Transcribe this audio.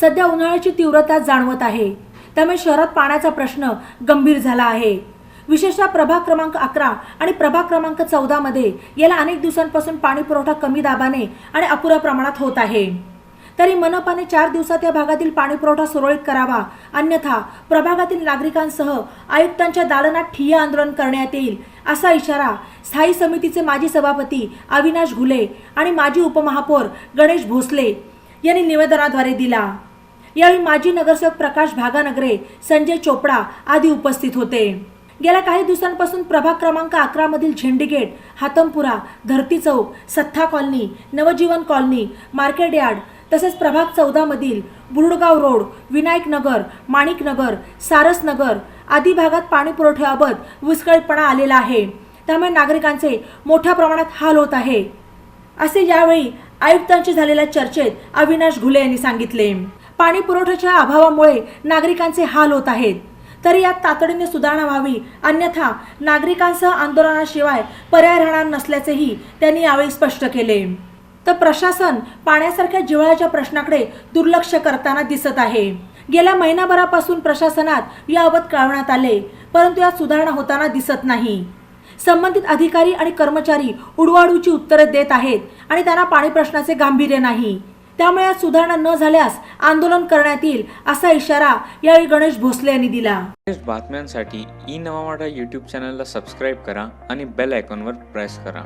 सध्या उन्हाळ्याची तीव्रता जाणवत आहे. त्यामुळे शहरात पाण्याचा प्रश्न गंभीर झाला आहे. विशेषतः प्रभाग क्रमांक अकरा आणि प्रभाग क्रमांक चौदामध्ये याला अनेक दिवसांपासून पाणी पुरवठा कमी दाबाने आणि अपुऱ्या प्रमाणात होत आहे. तरी मनपाने चार दिवसात या भागातील पाणीपुरवठा सुरळीत करावा अन्यथा प्रभागातील नागरिकांसह आयुक्तांच्या दालनात ठिय्या आंदोलन करण्यात येईल असा इशारा स्थायी समितीचे माजी सभापती अविनाश घुले आणि माजी उपमहापौर गणेश भोसले यांनी निवेदनाद्वारे दिला. यावेळी माजी नगरसेवक प्रकाश भागानगरे संजय चोपडा आदी उपस्थित होते. गेल्या काही दिवसांपासून प्रभाग क्रमांक अकरा मधील झेंडीगेट Hatampura Dharti Chowk Satta colony Navjivan colony market yard तसेच प्रभाग चौदा मधील बुरुडगाव रोड विनायक नगर माणिक नगर सारस नगर आदी भागात पाणी पुरवठ्याबाबत विस्कळीतपणा आलेला आहे. त्यामुळे नागरिकांचे मोठ्या प्रमाणात हाल होत आहे. असे यावेळी आयुक्तांशी झालेल्या चर्चेत अविनाश घुले यांनी सांगितले. पाणी पुरवठ्याच्या अभावामुळे नागरिकांचे हाल होत आहेत. तरी यात तातडीने सुधारणा व्हावी अन्यथा नागरिकांसह आंदोलनाशिवाय पर्याय राहणार नसल्याचेही त्यांनी यावेळी स्पष्ट केले. तर प्रशासन पाण्यासारख्या जिव्हाळ्याच्या प्रश्नाकडे दुर्लक्ष करताना दिसत आहे. गेल्या महिनाभरापासून प्रशासनात याबाबत कळवण्यात आले परंतु यात सुधारणा होताना दिसत नाही. संबंधित अधिकारी आणि कर्मचारी उडवाडूची उत्तरे देत आहेत आणि त्यांना पाणी प्रश्नाचे गांभीर्य नाही. त्यामुळे यात सुधारणा न झाल्यास आंदोलन करण्यात येईल असा इशारा यावेळी गणेश भोसले यांनी दिला. बातम्यांसाठी ई नवा यूट्यूब चॅनलला सबस्क्राईब करा आणि बेल आयकॉनवर प्रेस करा.